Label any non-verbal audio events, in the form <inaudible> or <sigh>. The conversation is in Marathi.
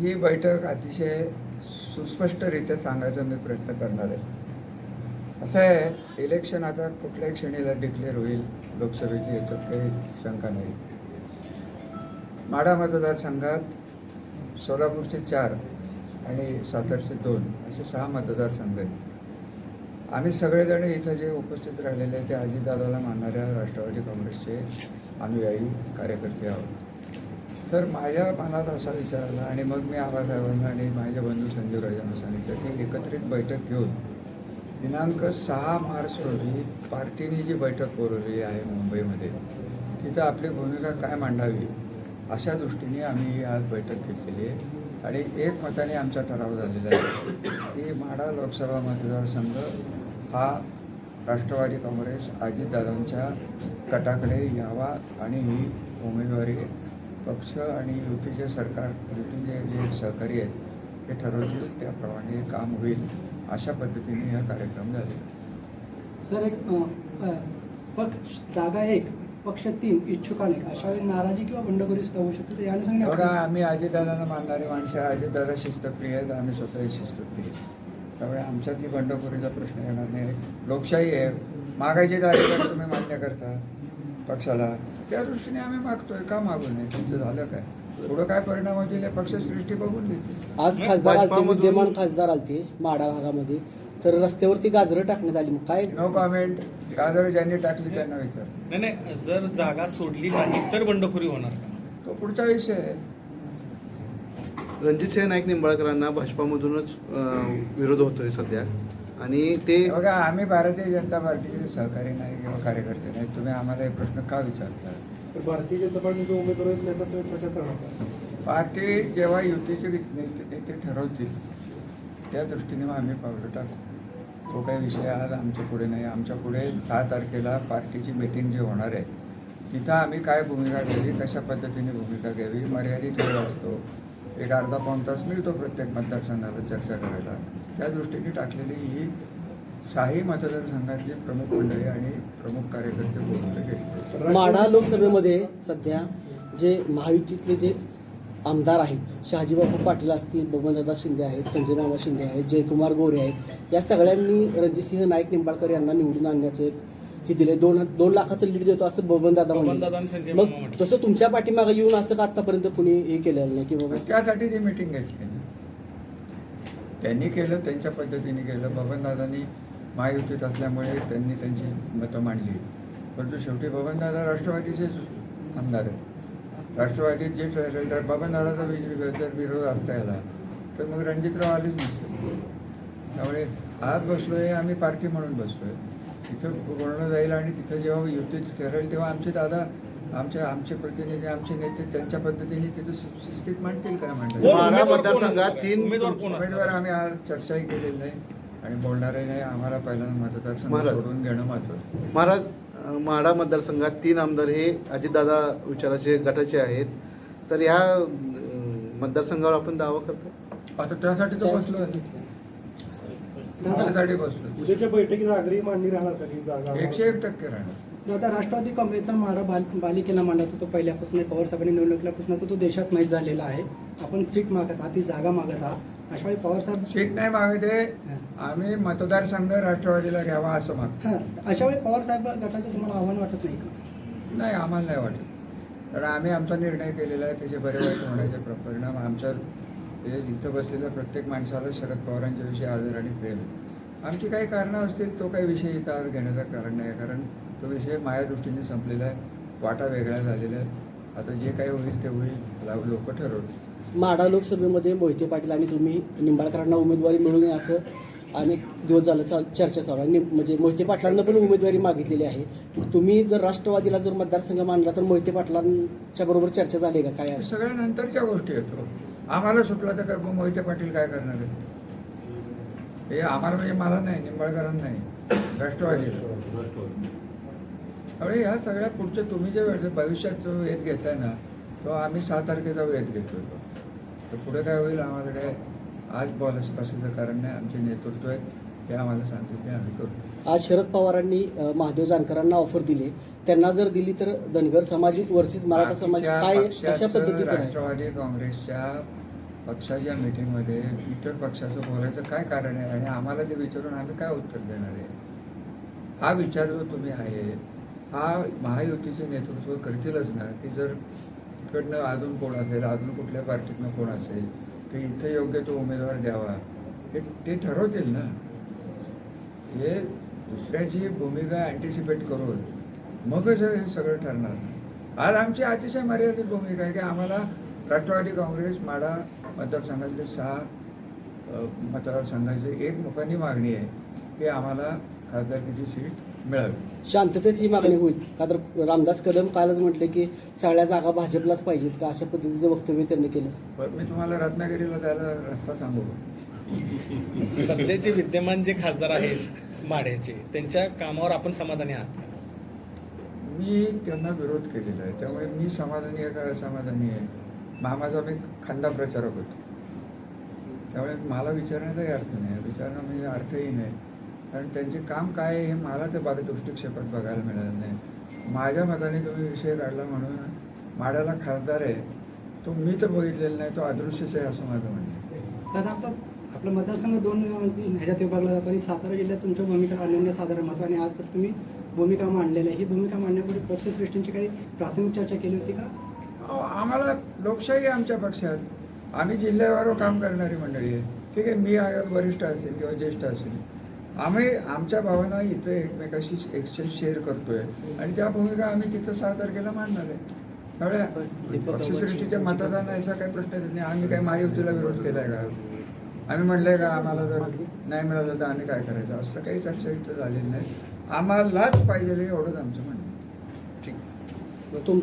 ही बैठक अतिशय सुस्पष्टरित्या सांगायचा मी प्रयत्न करणार आहे. असं आहे इलेक्शन आता कुठल्याही क्षणीला डिक्लेअर होईल लोकसभेची याच्यात काही शंका नाही. माढा मतदारसंघात सोलापूरचे चार आणि सातारचे दोन असे सहा मतदारसंघ आहेत. आम्ही सगळेजण इथं जे उपस्थित राहिलेले आहेत ते अजितदादाला मानणाऱ्या राष्ट्रवादी काँग्रेसचे अनुयायी कार्यकर्ते आहोत. तर माझ्या मनात असा विचार आला आणि मग मी आबासाहेबांना आणि माझे बंधू संजीव राजांना सांगितलं की एकत्रित बैठक घेऊन दिनांक सहा मार्च रोजी पार्टीने जी बैठक बोलवली आहे मुंबईमध्ये तिथं आपली भूमिका काय मांडावी अशा दृष्टीने आम्ही ही आज बैठक घेतलेली आहे. आणि एक मताने आमचा ठराव झालेला आहे की माढा लोकसभा मतदारसंघ हा राष्ट्रवादी काँग्रेस अजितदादांच्या गटाकडे यावा आणि ही उमेदवारी पक्ष आणि युतीचे सरकार युतीचे जे सहकारी आहेत ते ठरवतील त्याप्रमाणे काम होईल अशा पद्धतीने हा कार्यक्रम झाले सर एक पक्ष जागा एक पक्ष तीन इच्छुक अनेक अशा वेळी नाराजी किंवा बंडखोरी सुद्धा होऊ शकते तर या बघा आम्ही अजितदादांना मानणारी माणसं. अजितदादा शिस्तप्रिय आहेत आम्ही स्वतःही शिस्तप्रिय. त्यामुळे आमच्यात ही बंडखोरीचा प्रश्न येणार नाही लोकशाही आहे मागायची तारीख तुम्ही मान्य करता पक्षाला. त्या दृष्टीने आम्ही मागतोय का मागू नये? तुमचं झालं काय? पुढं काय परिणाम होतील पक्षसृष्टी बघून देतील. आज खासदार आलते विद्यमान खासदार आलते माडा भागामध्ये. तर रस्त्यावरती गाजरं टाकण्यात आली मग काय? नो कॉमेंट गाजर ज्यांनी टाकली त्यांना विचार. नाही नाही जर जागा सोडली नाही तर बंडखोरी होणार का? तो पुढचा विषय आहे. रणजितसिंह नाईक निंबाळकरांना भाजपामधूनच अं, विरोध होतोय सध्या. आणि ते बघा आम्ही भारतीय जनता पार्टीचे सहकारी नाही किंवा कार्यकर्ते नाही. तुम्ही आम्हाला हे प्रश्न का विचारता? भारतीय जनता पार्टीचे उमेदवार आहेत त्याचा तुम्ही प्रचार करणार पार्टी जेव्हा युतीचे नेते नेते ठरवतील त्या दृष्टीने मग आम्ही पावलं टाकू. तो काही विषय आज आमच्या पुढे नाही. आमच्या पुढे सहा तारखेला पार्टीची मिटिंग जी होणार आहे तिथं आम्ही काय भूमिका घ्यावी कशा पद्धतीने भूमिका घ्यावी मर्यादित वेळ असतो एक अर्धा पाऊण तास मिळतो प्रत्येक मतदारसंघाला चर्चा करायला. त्या दृष्टीने टाकलेली ही साही मतदारसंघातली प्रमुख मंडळी आणि प्रमुख कार्यकर्ते बोलवले गेले. माढा लोकसभेमध्ये सध्या जे महायुतीतले जे आमदार आहेत शहाजीबाबू पाटील असतील बबनदादा शिंदे आहेत संजय मामा शिंदे आहेत जयकुमार गोरे आहेत या सगळ्यांनी रणजितसिंह नाईक निंबाळकर यांना निवडून आणण्याचं एक हे दिले दोन दोन लाखाचं लीड देतो असं म्हणले. मामा मग. तसं तुमच्या पाठीमागे येऊन असं का आतापर्यंत कुणी हे केलेलं नाही की बाबा? त्यासाठी ती मिटिंग घेतली त्यांनी केलं त्यांच्या पद्धतीने केलं. बबनदादांनी महायुतीत असल्यामुळे त्यांनी त्यांची मतं मांडली. परंतु शेवटी बबनदादा राष्ट्रवादीचे आमदार आहेत. राष्ट्रवादीत जे ठरेल तर बबनदादाचा जर विरोध असता याला तर मग रणजितराव आलेच नसते. त्यामुळे आज बसलोय आम्ही पार्टी म्हणून बसलोय. तिथं बोलणं जाईल आणि तिथं जेव्हा युती ठरेल तेव्हा आमचे दादा आमचे आमचे प्रतिनिधी आमचे नेते त्यांच्या पद्धतीने तिथं शिस्तीत मांडतील काय म्हणतात? तीन- उमेदवार आम्ही आज चर्चाही केलेली नाही आणि बोलणारही नाही. आम्हाला पहिल्यांदा मतदारसंघ. सोडून घेणं महत्वाचं महाराज माढा मतदारसंघात तीन आमदार हे अजितदादा विचाराचे गटाचे आहेत. तर ह्या मतदारसंघावर आपण दावा करतो आता त्यासाठी तो बसलो त्यासाठी बसलो. उद्याच्या बैठकीत आग्रही मांडणी राहणार का? ही जागा एकशे एक टक्के राहणार. दादा राष्ट्रवादी काँग्रेसचा माडा बाल बालिकेला मांडत होतो पहिल्यापासून. पवार साहेबांनी निवडणुकीपासून तो देशात माहीत झालेला आहे. आपण सीट मागत आहात ती जागा मागत आहात. अशा वेळी पवार साहेब सीट नाही मागते आम्ही मतदारसंघ राष्ट्रवादीला घ्यावा असं मागतो हां. अशा वेळी पवार साहेब गटाचं तुम्हाला आव्हान वाटत नाही का? नाही आम्हाला नाही वाटत. कारण आम्ही आमचा निर्णय केलेला आहे त्याचे बरे वाईट होण्याचे प्र- परिणाम आमच्या हे इथं बसलेल्या प्रत्येक माणसाला शरद पवारांच्या विषयी आदर आणि प्रेम. आमची काही कारणं असतील तो काही विषय इथं आज घेण्याचं कारण नाही कारण तो विषय माझ्या दृष्टीने संपलेला आहे वाटा वेगळ्या झालेल्या आहेत. आता जे काही होईल ते होईल लोक ठरवतील. माढा लोकसभेमध्ये मोहिते पाटील आणि तुम्ही निंबाळकरांना उमेदवारी मिळू नये असं अनेक दिवस झालं चाल चर्चा चालू आहे. म्हणजे मोहिते पाटलांना पण उमेदवारी मागितलेली आहे. तुम्ही जर राष्ट्रवादीला जर मतदारसंघ मानला तर मोहिते पाटलांच्या बरोबर चर्चा झाली का? काय सगळ्या नंतरच्या गोष्टी येतो आम्हाला सुटला तर काय- मग मोहिते पाटील काय करणार आहे? हे आम्हाला म्हणजे मला नाही निंबाळकरांना नाही. राष्ट्रवादी. त्यामुळे ह्या सगळ्या पुढचे तुम्ही जे वेळ- भविष्यात जो वेध घेताय ना तो आम्ही सहा तारखेचा वेध घेतो तर पुढे काय होईल? आम्हाला काय आज बॉलच बसायचं कारण नाही आमचे नेतृत्व आहेत. ते आम्हाला सांगतील ते आम्ही करू. आज शरद पवारांनी अ, महादेव जानकरांना ऑफर दिली. त्यांना जर दिली तर धनगर समाज वर्सेस मराठा समाज बाकीच्या काय पक्षाचं कशा पद्धतीचं आहे? राष्ट्रवादी काँग्रेसच्या पक्षाच्या मीटिंगमध्ये इतर पक्षाचं बोलायचं काय कारण आहे? आणि आम्हाला ते विचारून आम्ही काय उत्तर देणार आहे? हा विचार जो तुम्ही आहे हा महायुतीचे नेतृत्व करतीलच ना? की जर तिकडनं अजून कोण असेल अजून कुठल्या पार्टीतनं कोण असेल तर इथे योग्य तो उमेदवार द्यावा. हे ते ठरवतील ना? हे दुसऱ्याची भूमिका अँटिसिपेट करून मगच हे सगळं ठरणार आज आमची अतिशय मर्यादित भूमिका आहे की आम्हाला राष्ट्रवादी काँग्रेस माडा मतदारसंघातले सहा अ, मतदारसंघाची एक मुखांनी मागणी आहे की आम्हाला खासदारकीची सीट मिळावी. शांततेत ही मागणी होईल. का तर रामदास कदम कालच म्हटले की सगळ्या जागा भाजपलाच पाहिजेत का? अशा पद्धतीचं वक्तव्य त्यांनी केलं. पण मी तुम्हाला रत्नागिरीला जायला रस्ता सांगू <laughs> सध्याचे विद्यमान जे खासदार आहेत माढ्याचे त्यांच्या कामावर आपण समाधानी आहात? मी त्यांना विरोध केलेला आहे. त्यामुळे मी समाधानी आहे का असमाधानी आहे? मामाचा मी खंदा प्रचारक होतो. त्यामुळे मला विचारण्याचाही अर्थ नाही. विचारणं म्हणजे अर्थही नाही. कारण त्यांचे काम काय आहे हे मला ते बघ दृष्टिक्षेपात बघायला मिळालं नाही. माझ्या मताने तुम्ही विषय काढला म्हणून माड्याला खासदार आहे तो मी तर बघितलेला नाही तो अदृश्यच आहे असं माझं म्हणणं. दादा आता आपला मतदारसंघ दोन ह्याच्यात विभागला जातो आणि सातारा जिल्ह्यात तुमच्या भूमिका अनन्य साधारण महत्त्व आणि आज तर तुम्ही भूमिका मांडलेली आहे. ही भूमिका मांडण्यापूर्वी पक्षश्रेष्ठींची काही प्राथमिक चर्चा केली होती का? आम्हाला लोकशाही आहे आमच्या पक्षात. आम्ही जिल्ह्यावर काम करणारी मंडळी आहे. ठीक आहे मी वरिष्ठ असेल किंवा ज्येष्ठ असेल. आम्ही आमच्या भावना इथं एकमेकाशी एक्सचेंज शेअर करतोय. आणि त्या भूमिका आम्ही तिथं सहा तारखेला मांडणार आहे. पक्षश्रेष्ठीच्या मतदानाचा काही प्रश्न येत नाही. आम्ही काय महायुतीला विरोध केलाय का? आम्ही म्हणलंय का आम्हाला जर नाही मिळालं तर आम्ही काय करायचं? असं काही चर्चा इथं झालेली नाही. आम्हालाच पाहिजे एवढंच आमचं म्हणणं आहे. तुमचं